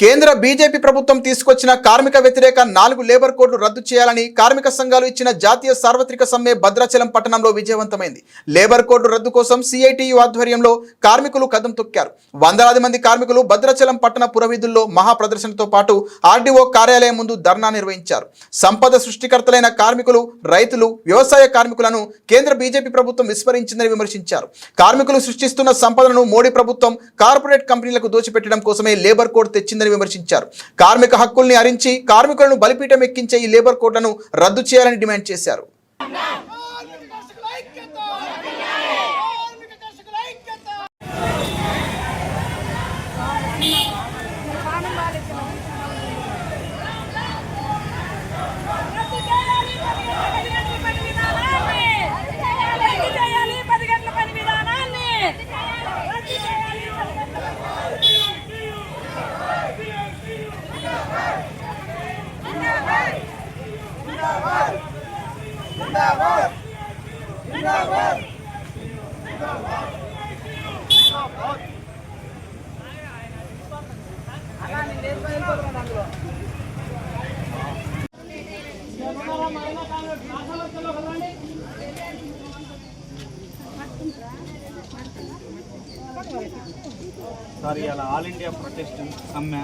కేంద్ర బీజేపీ ప్రభుత్వం తీసుకొచ్చిన కార్మిక వ్యతిరేక నాలుగు లేబర్ కోడ్లు రద్దు చేయాలని కార్మిక సంఘాలు ఇచ్చిన జాతీయ సార్వత్రిక సమ్మె భద్రాచలం పట్టణంలో విజయవంతమైంది. లేబర్ కోడ్లు రద్దు కోసం సిఐటియు ఆధ్వర్యంలో కార్మికులు కదం తొక్కారు. వందలాది మంది కార్మికులు భద్రాచలం పట్టణ పురవీధుల్లో మహా ప్రదర్శనతో పాటు ఆర్డీఓ కార్యాలయం ముందు ధర్నా నిర్వహించారు. సంపద సృష్టికర్తలైన కార్మికులు రైతులు వ్యవసాయ కార్మికులను కేంద్ర బీజేపీ ప్రభుత్వం విస్మరించిందని విమర్శించారు. కార్మికులు సృష్టిస్తున్న సంపదను మోడీ ప్రభుత్వం కార్పొరేట్ కంపెనీలకు దోచిపెట్టడం కోసమే లేబర్ కోడ్ తెచ్చిందని విమర్శించారు కార్మిక హక్కుల్ని హరించి కార్మికులను బలిపీఠం ఎక్కించే ఈ లేబర్ కోడ్లను రద్దు చేయాలని డిమాండ్ చేశారు Yeah కర్షకుల ఐక్యత కార్మిక కర్షకుల ఐక్యత రద్దు చేయాలి పది గంటల పని విధానాన్ని రద్దు చేయాలి పది గంటల పని విధానాన్ని రద్దు చేయాలి పది గంటల సార్ ఇలా ఆల్ ఇండియా ప్రొటెస్ట్ సమ్మె.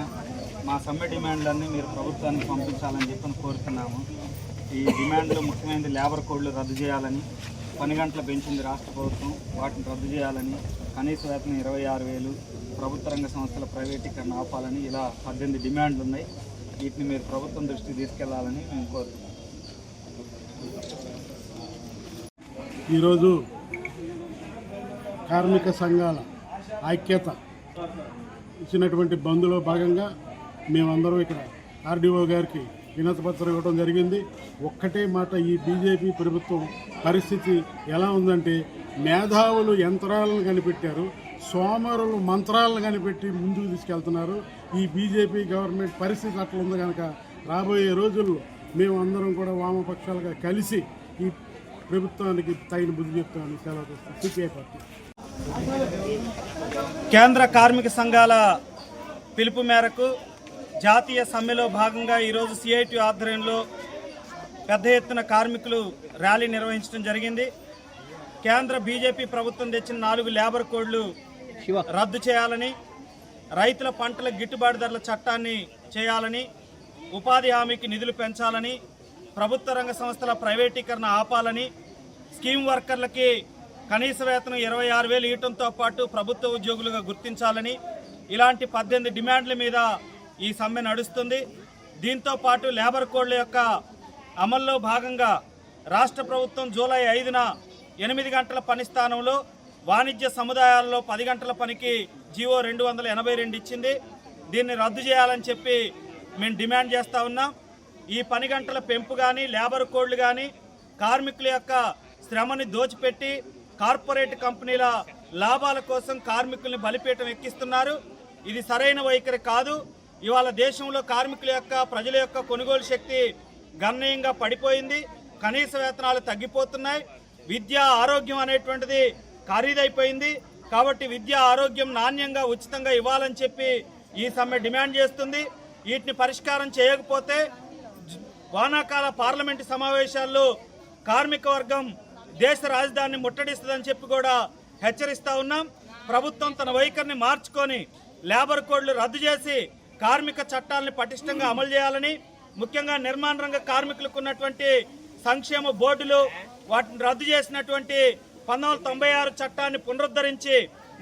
మా సమ్మె డిమాండ్లన్నీ మీరు ప్రభుత్వానికి పంపించాలని చెప్పని కోరుతున్నాము. ఈ డిమాండ్లో ముఖ్యమైనది లేబర్ కోడ్లు రద్దు చేయాలని పని గంటలు పెంచింది రాష్ట్ర ప్రభుత్వం వాటిని రద్దు చేయాలని కనీస వేతనం ఇరవై ఆరు వేలు ప్రభుత్వ రంగ సంస్థల ప్రైవేటీకరణ ఆపాలని ఇలా పద్దెనిమిది డిమాండ్లు ఉన్నాయి. వీటిని మీరు ప్రభుత్వం దృష్టికి తీసుకెళ్ళాలని మేము కోరుతున్నాం. ఈరోజు కార్మిక సంఘాల ఐక్యత ఇచ్చినటువంటి బంద్లో భాగంగా మేమందరం ఇక్కడ ఆర్డీఓ గారికి వినతిపత్రం ఇవ్వడం జరిగింది. ఒక్కటే మాట ఈ బీజేపీ ప్రభుత్వం పరిస్థితి ఎలా ఉందంటే మేధావులు యంత్రాలను కనిపెట్టారు సోమరులు మంత్రాలను కనిపెట్టి ముందుకు తీసుకెళ్తున్నారు. ఈ బీజేపీ గవర్నమెంట్ పరిస్థితి అట్లా ఉంది కనుక రాబోయే రోజుల్లో మేము అందరం కూడా వామపక్షాలుగా కలిసి ఈ ప్రభుత్వానికి తగిన బుద్ధి చెప్తామని సెలవు సిపిఐ పార్టీ. కేంద్ర కార్మిక సంఘాల పిలుపు మేరకు జాతీయ సమ్మెలో భాగంగా ఈరోజు సిఐటి ఆధ్వర్యంలో పెద్ద ఎత్తున కార్మికులు ర్యాలీ నిర్వహించడం జరిగింది. కేంద్ర బీజేపీ ప్రభుత్వం తెచ్చిన నాలుగు లేబర్ కోడ్లు రద్దు చేయాలని రైతుల పంటల గిట్టుబాటు ధరల చట్టాన్ని చేయాలని ఉపాధి హామీకి నిధులు పెంచాలని ప్రభుత్వ రంగ సంస్థల ప్రైవేటీకరణ ఆపాలని స్కీమ్ వర్కర్లకి కనీస వేతనం ఇరవై ఆరు వేలు ఇవ్వడంతో పాటు ప్రభుత్వ ఉద్యోగులుగా గుర్తించాలని ఇలాంటి పద్దెనిమిది డిమాండ్ల మీద ఈ సమ్మె నడుస్తుంది. దీంతో పాటు లేబర్ కోడ్ల యొక్క అమల్లో భాగంగా రాష్ట్ర ప్రభుత్వం జూలై ఐదున ఎనిమిది గంటల పని స్థానంలో వాణిజ్య సముదాయాల్లో పది గంటల పనికి జీవో రెండు వందల ఎనభై రెండు ఇచ్చింది. దీన్ని రద్దు చేయాలని చెప్పి మేము డిమాండ్ చేస్తూ ఉన్నాం. ఈ పని గంటల పెంపు కానీ లేబర్ కోడ్లు కానీ కార్మికుల యొక్క శ్రమని దోచిపెట్టి కార్పొరేట్ కంపెనీల లాభాల కోసం కార్మికుల్ని బలిపీఠం ఎక్కిస్తున్నారు. ఇది సరైన వైఖరి కాదు. ఇవాళ దేశంలో కార్మికుల యొక్క ప్రజల యొక్క కొనుగోలు శక్తి గణనీయంగా పడిపోయింది. కనీస వేతనాలు తగ్గిపోతున్నాయి. విద్య ఆరోగ్యం అనేటువంటిది ఖరీదైపోయింది. కాబట్టి విద్య ఆరోగ్యం నాణ్యంగా ఉచితంగా ఇవ్వాలని చెప్పి ఈ సమ్మె డిమాండ్ చేస్తుంది. వీటిని పరిష్కారం చేయకపోతే వానాకాల పార్లమెంటు సమావేశాల్లో కార్మిక వర్గం దేశ రాజధానిని ముట్టడిస్తుందని చెప్పి కూడా హెచ్చరిస్తా ఉన్నాం. ప్రభుత్వం తన వైఖరిని మార్చుకొని లేబర్ కోడ్లు రద్దు చేసి కార్మిక చట్టాలను పటిష్టంగా అమలు చేయాలని ముఖ్యంగా నిర్మాణ రంగ కార్మికులకు ఉన్నటువంటి సంక్షేమ బోర్డులు వాటిని రద్దు చేసినటువంటి పంతొమ్మిది తొంభై ఆరు చట్టాన్ని పునరుద్ధరించి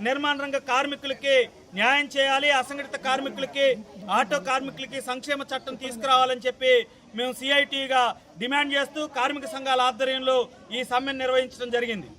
నిర్మాణ రంగ కార్మికులకి న్యాయం చేయాలి అసంఘటిత కార్మికులకి ఆటో కార్మికులకి సంక్షేమ చట్టం తీసుకురావాలని చెప్పి మేము సిఐటిగా డిమాండ్ చేస్తూ కార్మిక సంఘాల ఆధ్వర్యంలో ఈ సమ్మెను నిర్వహించడం జరిగింది.